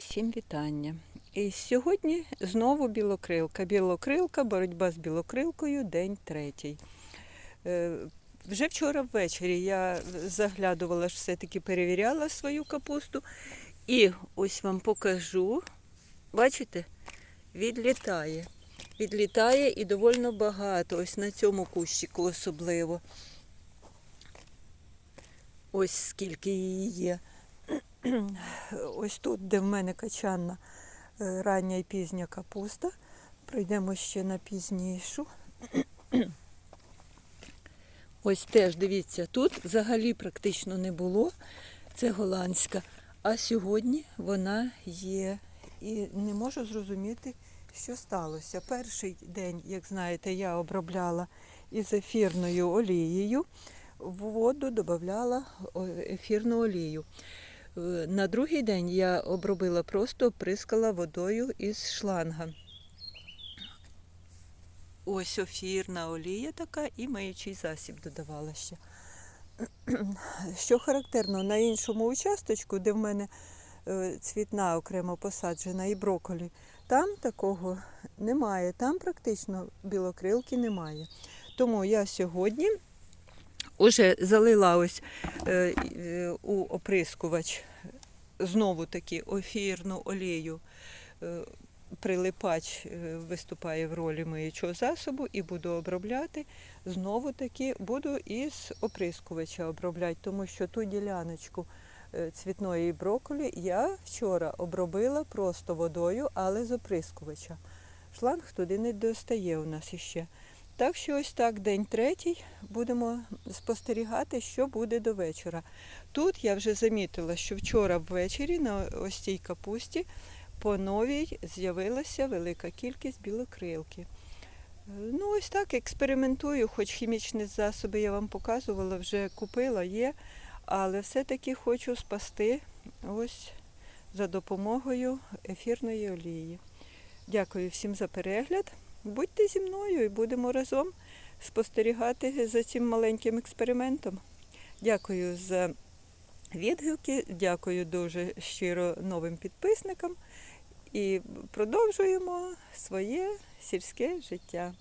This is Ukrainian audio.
Всім вітання. І сьогодні знову білокрилка. Білокрилка, боротьба з білокрилкою, день третій. Е, Вже вчора ввечері я заглядувала, все-таки перевіряла свою капусту. І ось вам покажу. Бачите, відлітає. Відлітає і довольно багато. Ось на цьому кущику особливо. Ось скільки її є. Ось тут, де в мене качанна е, рання і пізня капуста. Пройдемо ще на пізнішу. Ось теж дивіться, тут взагалі практично не було. Це голландська. А сьогодні вона є. І не можу зрозуміти, що сталося. Перший день, як знаєте, я обробляла із ефірною олією. В воду додавала ефірну олію. Е, На другий день я обробила просто оприскала водою із шланга. Ось ефірна олія така і миючий засіб додавала ще. Що характерно, на іншому участочку, де в мене е, цвітна окремо посаджена і броколі, там такого немає, там практично білокрилки немає. Тому я сьогодні вже залила ось е, е, у оприскувач знову таки ефірну олію. Е, Прилипач е, виступає в ролі миючого засобу і буду обробляти. Знову таки буду із оприскувача обробляти, тому що ту діляночку е, цвітної брокколі я вчора обробила просто водою, але з оприскувача. Шланг туди не достає у нас іще. Так що ось так, день третій, будемо спостерігати, що буде до вечора. Тут я вже замітила, що вчора ввечері на ось цій капусті по новій з'явилася велика кількість білокрилки. Ну, ось так експериментую, хоч хімічні засоби я вам показувала, вже купила, є, але все-таки хочу спасти ось за допомогою ефірної олії. Дякую всім за перегляд. Будьте зі мною і будемо разом спостерігати за цим маленьким експериментом. Дякую за відгуки, дякую дуже щиро новим підписникам і продовжуємо своє сільське життя.